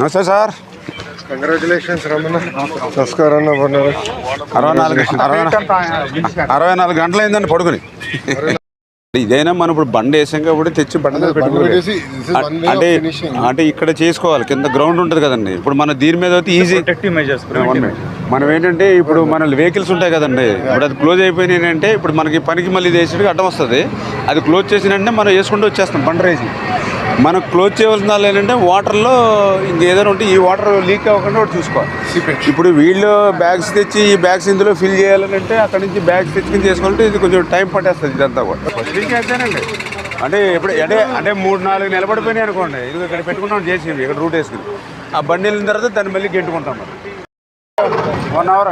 నమస్తే sir. Congratulations Ramana. నమస్కారం అన్న అరవై నాలుగు అరవై నా- అరవై నాలుగు గంటలు అయిందండి పడుకుని. ఇదైనా మనం ఇప్పుడు బండి వేసాం కాబట్టి తెచ్చి బండి పెట్టుకోవాలి. అంటే. అంటే ఇక్కడ చేసుకోవాలి కింద గ్రౌండ్ ఉంటుంది కదండి. ఇప్పుడు మన దీని మీద అయితే ఈజీ మనం ఏంటంటే ఇప్పుడు మన వెహికల్స్ ఉంటాయి కదండి. ఇప్పుడు అది క్లోజ్ అయిపోయినాయి అంటే ఇప్పుడు మనకి పనికి మళ్ళీ ఇది వేసేటికి అడ్డం వస్తుంది. అది క్లోజ్ చేసిన వెంటనే మనం వేసుకుంటూ వచ్చేస్తాం బండి రేసి మనం క్లోజ్ చేయవలసిన వాళ్ళు ఏంటంటే వాటర్లో ఇంకేదైనా ఉంటే ఈ వాటర్ లీక్ అవ్వకుండా ఒకటి చూసుకోవాలి. ఇప్పుడు వీళ్ళు బ్యాగ్స్ తెచ్చి ఈ బ్యాగ్స్ ఇందులో ఫిల్ చేయాలని అంటే అక్కడ నుంచి బ్యాగ్స్ తెచ్చుకుని చేసుకోవాలంటే ఇది కొంచెం టైం పట్టేస్తుంది ఇదంతా కూడా. లీక్ అయితేనండి. అంటే ఇప్పుడు అంటే అంటే మూడు నాలుగు నిలబడిపోయినాయి అనుకోండి. ఇది ఇక్కడ పెట్టుకుంటాం చేసేవి. ఇక్కడ రూట్ వేసుకుని. ఆ బండి వెళ్ళిన తర్వాత దాన్ని మళ్ళీ గెంటుకుంటాం మరి వన్ అవర్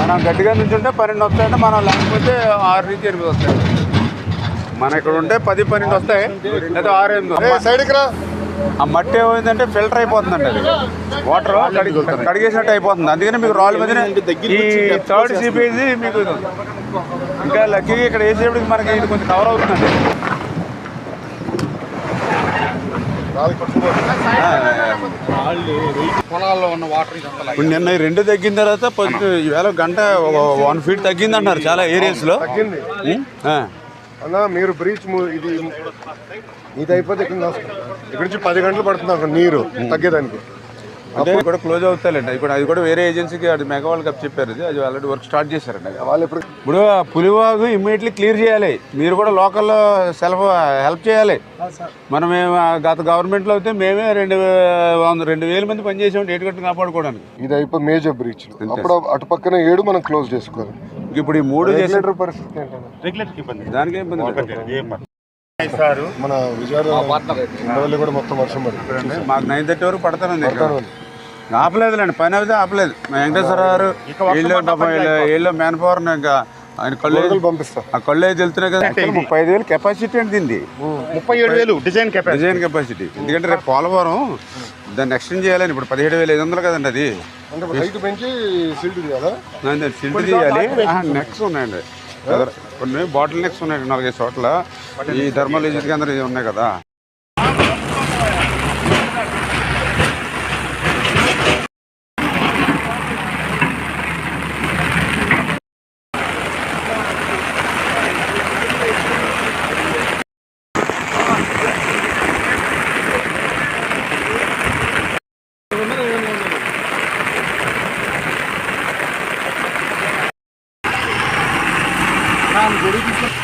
మనం గట్టిగా నుంచి ఉంటే పన్నెండు వస్తాయంటే మనం లేకపోతే ఆరు నుంచి ఎనిమిది వస్తాయి మన ఇక్కడ ఉంటే పది పన్నెండు వస్తాయి. లేదా ఆరు ఎనిమిది సైడ్కి రా. ఆ మట్టి ఏమైందంటే ఫిల్టర్ అయిపోతుందండి అది. వాటర్ కడిగేసినట్టు అయిపోతుంది. అందుకని మీకు రాళ్ళ మధ్యన ఈ థర్డ్ సిపేజ్ మీకు. ఇంకా లక్కీగా ఇక్కడ వేసేప్పటికి మనకి ఇది కొంచెం కవర్ అవుతుందండి రాళ్ళు కొట్టుకోవాలి. పొలాల్లో ఉన్న వాటర్ ఇదంతా ఇప్పుడు నిన్న ఈ రెండు తగ్గిన తర్వాత పొద్దు ఈవేళ గంట వన్ ఫీట్ తగ్గింది అంటున్నారు చాలా ఏరియాస్లో తగ్గింది. అన్న మీరు బ్రీచ్ ఇది ఇది అయిపోతే ఇక్కడ నుంచి పది గంటలు పడుతుంది అక్కడ నీరు తగ్గేదానికి. కూడా క్లోజ్ అవుతాయండి అది కూడా అది కూడా వేరే ఏజెన్సీకి అది మెగా వాళ్ళకి అప్ చెప్పారు అది అది ఆల్రెడీ వర్క్ స్టార్ట్ చేశారండి. వాళ్ళు ఇప్పుడు ఇప్పుడు పులివాగు ఇమ్మీడియట్లీ క్లియర్ చేయాలి. మీరు కూడా లోకల్లో సెల్ఫ్ హెల్ప్ చేయాలి. మనం గత గవర్నమెంట్లో అయితే మేమే రెండు రెండు వేల మంది పనిచేసాం డేట్ కట్టి కాపాడుకోవడానికి. ఇది అయిపోయి మేజర్ బ్రీచ్ అప్పుడు అటు పక్కన ఏడు మనం క్లోజ్ చేసుకోవాలి. ఇప్పుడు ఈ మూడు రెగ్యులేటర్ పరిస్థితి దానికి ఇబ్బంది. మన విజయవాడ కూడా మొత్తం వర్షం పడింది. మాకు నైన్ థర్టీ వరకు పడతానండి. ఆపలేదులేండి పని అయితే ఆపలేదు. మా వెంకటేశ్వర గారు వీళ్ళు వీళ్ళు- మ్యాన్ పవర్ ఇంకా. ఆయన కళ్ళు పంపిస్తా. ఆ కళ్ళు అయితే వెళ్తున్నాయి కదా. ముప్పై ఐదు వేలు కెపాసిటీ అండి దీన్ని ముప్పై ఏడు వేలు డిజైన్ కెపాసిటీ డిజైన్ కెపాసిటీ ఎందుకంటే రేపు పోలవరం దాన్ని ఎక్స్టెండ్ చేయాలని ఇప్పుడు పదిహేడు వేల ఐదు వందలు కదండి అది. సిల్ట్ చేయాలి నెక్స్ ఉన్నాయండి. కొన్ని బాటిల్ నెక్స్ ఉన్నాయండి నాలుగైదు చోట్ల. ఈ థర్మల్ విజిట్ కేంద్రం ఇవి ఉన్నాయి కదా. jurídico.